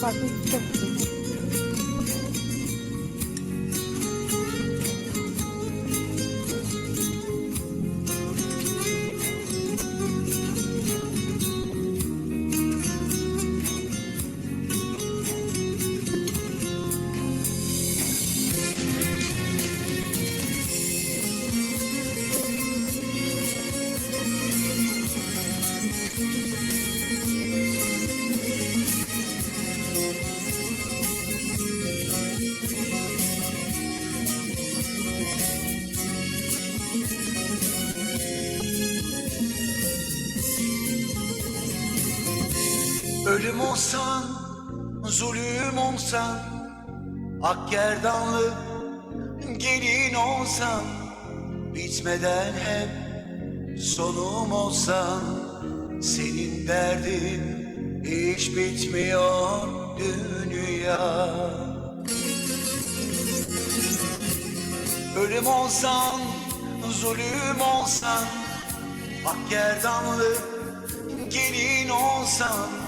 Kartu. Ölüm olsan, zulüm olsan Ak gerdanlı gelin olsan Bitmeden hep sonum olsan Senin derdin hiç bitmiyor dünya. Ölüm olsan, zulüm olsan Ak gerdanlı gelin olsan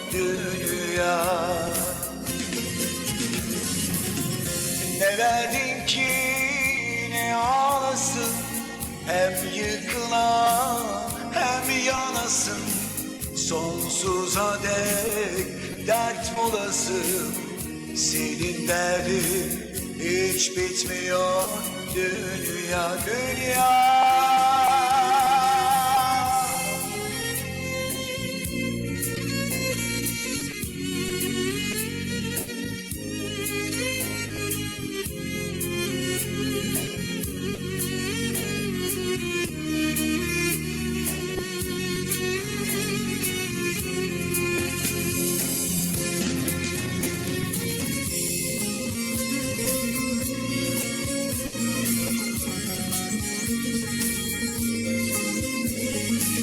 dünya Ne verdin ki ne ağlasın Hem yıkıla hem yanasın. Sonsuza dek dert bulasın Senin derdin hiç bitmiyor dünya dünya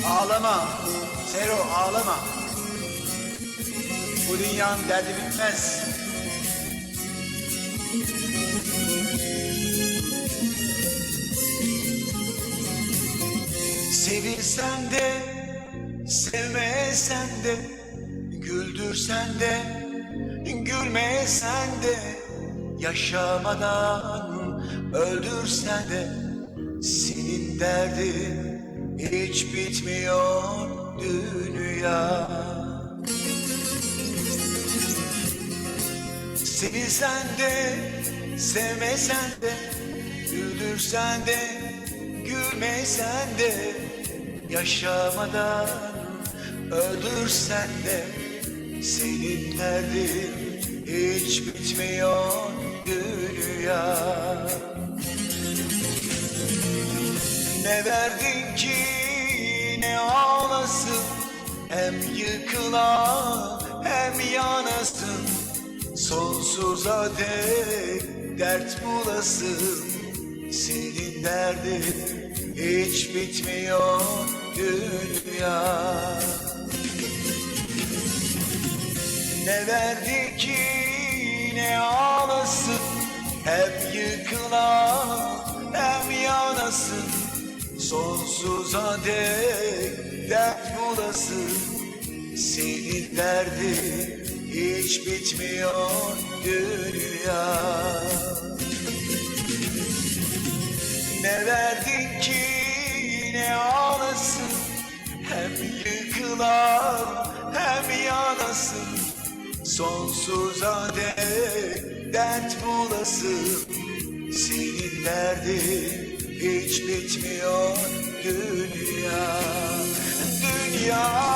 Ağlama, Sero ağlama. Bu dünyanın derdi bitmez. Sevilsen de, sevmesen de, güldürsen de, gülmesen de, yaşamadan öldürsen de, senin derdin hiç bitmiyor dünya. Sevilsen de, sevmesen de, güldürsen de, gülmesen de, yaşamadan öldürsen de, senin derdin hiç bitmiyor dünya. Ne verdin ki ne ağlasın? Hem yıkıla hem yanasın. Sonsuza dek dert bulasın. Senin derdin hiç bitmiyor dünya. Ne verdi ki ne ağlasın? Hem yıkıla hem yanasın Sonsuza dek dert bulasın Senin derdin hiç bitmiyor dünya. Ne verdin ki ne ağlasın Hem yıkılan hem yanasın. Sonsuza dek dert bulasın Senin derdin hiç bitmiyor dünya. Dünya